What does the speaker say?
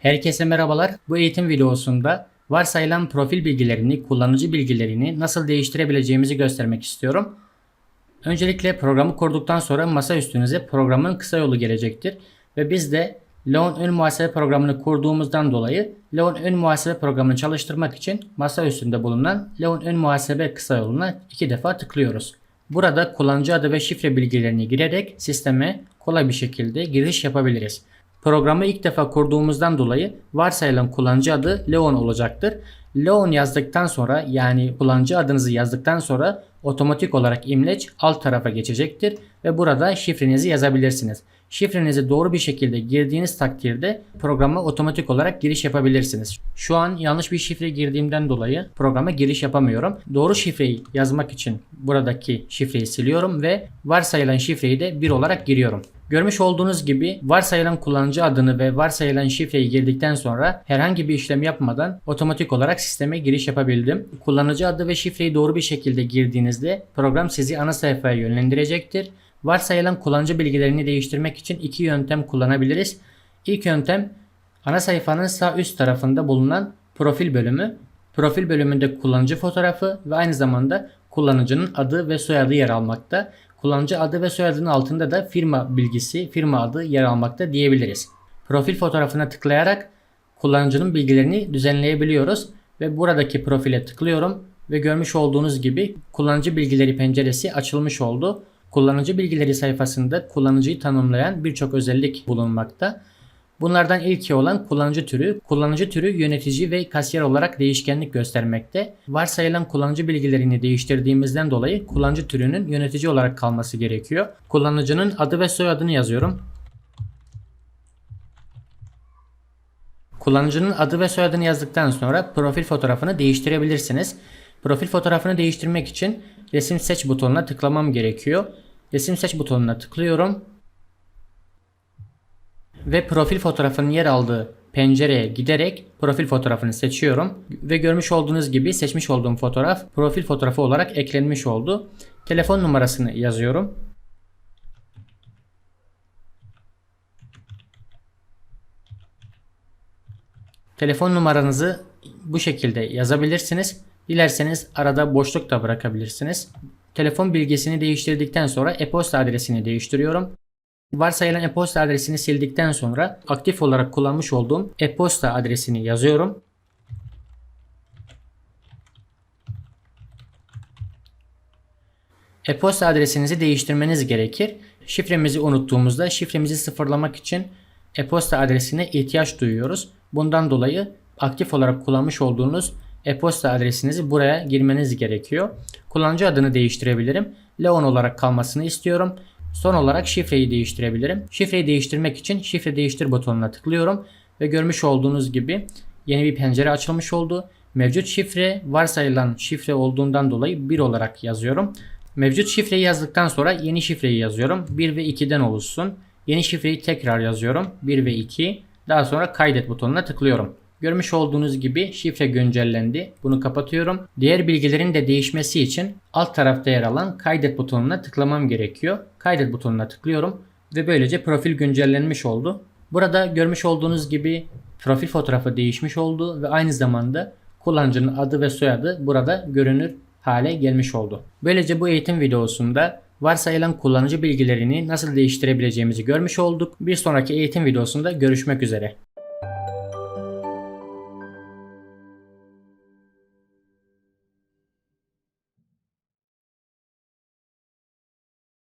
Herkese merhabalar. Bu eğitim videosunda varsayılan profil bilgilerini, kullanıcı bilgilerini nasıl değiştirebileceğimizi göstermek istiyorum. Öncelikle programı kurduktan sonra masa üstünüze programın kısa yolu gelecektir. Ve biz de Leon ön muhasebe programını kurduğumuzdan dolayı Leon ön muhasebe programını çalıştırmak için masa üstünde bulunan Leon ön muhasebe kısa yoluna iki defa tıklıyoruz. Burada kullanıcı adı ve şifre bilgilerini girerek sisteme kolay bir şekilde giriş yapabiliriz. Programı ilk defa kurduğumuzdan dolayı varsayılan kullanıcı adı Leon olacaktır. Leon yazdıktan sonra yani kullanıcı adınızı yazdıktan sonra otomatik olarak imleç alt tarafa geçecektir ve burada şifrenizi yazabilirsiniz. Şifrenizi doğru bir şekilde girdiğiniz takdirde programa otomatik olarak giriş yapabilirsiniz. Şu an yanlış bir şifre girdiğimden dolayı programa giriş yapamıyorum. Doğru şifreyi yazmak için buradaki şifreyi siliyorum ve varsayılan şifreyi de 1 olarak giriyorum. Görmüş olduğunuz gibi varsayılan kullanıcı adını ve varsayılan şifreyi girdikten sonra herhangi bir işlem yapmadan otomatik olarak sisteme giriş yapabildim. Kullanıcı adı ve şifreyi doğru bir şekilde girdiğinizde program sizi ana sayfaya yönlendirecektir. Varsayılan kullanıcı bilgilerini değiştirmek için iki yöntem kullanabiliriz. İlk yöntem ana sayfanın sağ üst tarafında bulunan profil bölümü. Profil bölümünde kullanıcı fotoğrafı ve aynı zamanda kullanıcının adı ve soyadı yer almakta. Kullanıcı adı ve soyadının altında da firma bilgisi, firma adı yer almakta diyebiliriz. Profil fotoğrafına tıklayarak kullanıcının bilgilerini düzenleyebiliyoruz ve buradaki profile tıklıyorum ve görmüş olduğunuz gibi kullanıcı bilgileri penceresi açılmış oldu. Kullanıcı bilgileri sayfasında kullanıcıyı tanımlayan birçok özellik bulunmakta. Bunlardan ilki olan kullanıcı türü. Kullanıcı türü yönetici ve kasiyer olarak değişkenlik göstermekte. Varsayılan kullanıcı bilgilerini değiştirdiğimizden dolayı kullanıcı türünün yönetici olarak kalması gerekiyor. Kullanıcının adı ve soyadını yazıyorum. Kullanıcının adı ve soyadını yazdıktan sonra profil fotoğrafını değiştirebilirsiniz. Profil fotoğrafını değiştirmek için resim seç butonuna tıklamam gerekiyor. Resim seç butonuna tıklıyorum ve profil fotoğrafının yer aldığı pencereye giderek profil fotoğrafını seçiyorum ve görmüş olduğunuz gibi seçmiş olduğum fotoğraf profil fotoğrafı olarak eklenmiş oldu. Telefon numarasını yazıyorum. Telefon numaranızı bu şekilde yazabilirsiniz. Dilerseniz arada boşluk da bırakabilirsiniz. Telefon bilgisini değiştirdikten sonra e-posta adresini değiştiriyorum. Varsayılan e-posta adresini sildikten sonra aktif olarak kullanmış olduğum e-posta adresini yazıyorum. E-posta adresinizi değiştirmeniz gerekir. Şifremizi unuttuğumuzda şifremizi sıfırlamak için e-posta adresine ihtiyaç duyuyoruz. Bundan dolayı aktif olarak kullanmış olduğunuz e-posta adresinizi buraya girmeniz gerekiyor. Kullanıcı adını değiştirebilirim. Leon olarak kalmasını istiyorum. Son olarak şifreyi değiştirebilirim. Şifreyi değiştirmek için şifre değiştir butonuna tıklıyorum ve görmüş olduğunuz gibi yeni bir pencere açılmış oldu. Mevcut şifre varsayılan şifre olduğundan dolayı 1 olarak yazıyorum. Mevcut şifreyi yazdıktan sonra yeni şifreyi yazıyorum. 1 ve 2'den oluşsun. Yeni şifreyi tekrar yazıyorum. 1 ve 2. Daha sonra kaydet butonuna tıklıyorum. Görmüş olduğunuz gibi şifre güncellendi. Bunu kapatıyorum. Diğer bilgilerin de değişmesi için alt tarafta yer alan kaydet butonuna tıklamam gerekiyor. Kaydet butonuna tıklıyorum ve böylece profil güncellenmiş oldu. Burada görmüş olduğunuz gibi profil fotoğrafı değişmiş oldu ve aynı zamanda kullanıcının adı ve soyadı burada görünür hale gelmiş oldu. Böylece bu eğitim videosunda varsayılan kullanıcı bilgilerini nasıl değiştirebileceğimizi görmüş olduk. Bir sonraki eğitim videosunda görüşmek üzere.